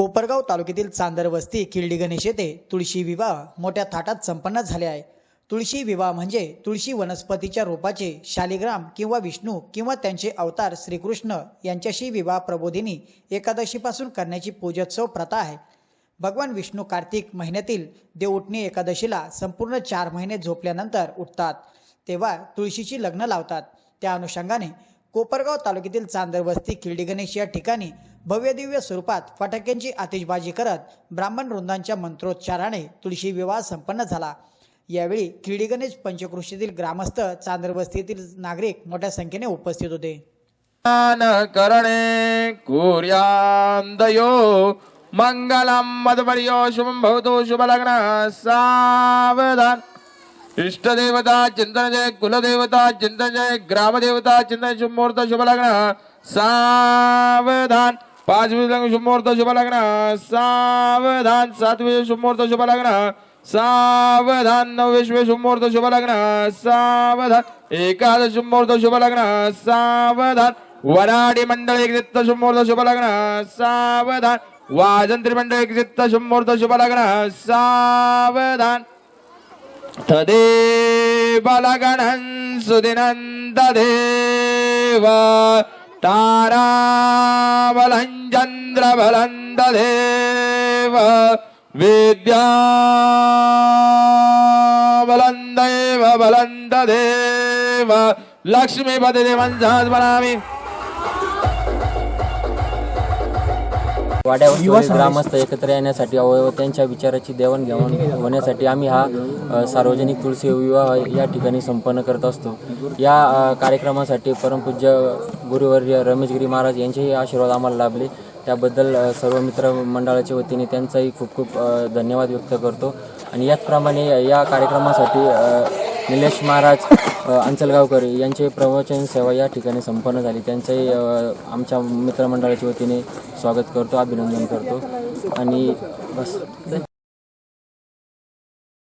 कोपरगाव तालुक्यातील चांदर वस्ती गणेश येथे तुळशी विवाह मोठ्या थाटात संपन्न झाले आहे. तुळशी विवाह म्हणजे तुळशी वनस्पतीच्या रोपाचे शालिग्राम किंवा विष्णू किंवा त्यांचे अवतार श्रीकृष्ण यांच्याशी विवाह प्रबोधिनी एकादशीपासून करण्याची पूजोत्सव प्रथा आहे. भगवान विष्णू कार्तिक महिन्यातील देवउठणी एकादशीला संपूर्ण चार महिने झोपल्यानंतर उठतात. तेव्हा तुळशीची लग्न लावतात. त्या अनुषंगाने कोपरगाव तालुक्यातील चांदर वस्ती खिल्डी गणेश या ठिकाणी भव्यदिव्य स्वरूपात फटाक्यांची आतिषबाजी करत ब्राह्मण वृंदांच्या मंत्रोच्चाराने तुळशी विवाह संपन्न झाला. यावेळी खिल्डी गणेश पंचकृषीतील ग्रामस्थ चांदर वस्तीतील नागरिक मोठ्या संख्येने उपस्थित होते. करणे कुर्यान्दयो मङ्गलं शुभम भवतो शुभ लग्न सावधान। इष्टदेवता चिंतन जय कुलदेवता चिंतन जय ग्रामदेवता चिंतन शुभ मुहूर्त शुभ लग्न सावधान. पाच विजय शुभ मुहूर्त शुभ लग्न सावधान. सात विजय शुभ मुहूर्त शुभ लग्न सावधान. नऊ विश्व शुभ मुहूर्त शुभ लग्न सावधान. एकादश शुभ मुहूर्त शुभ लग्न सावधान. वराडी मंडळ एक चित्त शुभ मुहूर्त शुभ लग्न सावधान. वाजंत्री मंडळ एक चित्त शुभ मुहूर्त शुभ लग्न सावधान. तदेव लगणं सुदिनन्ददेव ताराबलं चन्द्रबलं ददेव विद्याबलं दैव बलं ददेव वाड्यावर ग्रामस्थ एकत्र येण्यासाठी व त्यांच्या विचाराची देवाणघेवाण होण्यासाठी आम्ही हा सार्वजनिक तुळशी विवाह या ठिकाणी संपन्न करत असतो. या कार्यक्रमासाठी परमपूज्य गुरुवर्य रमेशगिरी महाराज यांचेही आशीर्वाद आम्हाला लाभले. त्याबद्दल सर्व मित्र मंडळाच्या वतीने त्यांचाही खूप खूप धन्यवाद व्यक्त करतो. आणि याचप्रमाणे या कार्यक्रमासाठी निलेश महाराज अंचलगावकर यांचे प्रवचन सेवा या ठिकाणी संपन्न झाली. त्यांचंही आमच्या मित्रमंडळाच्या वतीने स्वागत करतो अभिनंदन करतो. आणि बस.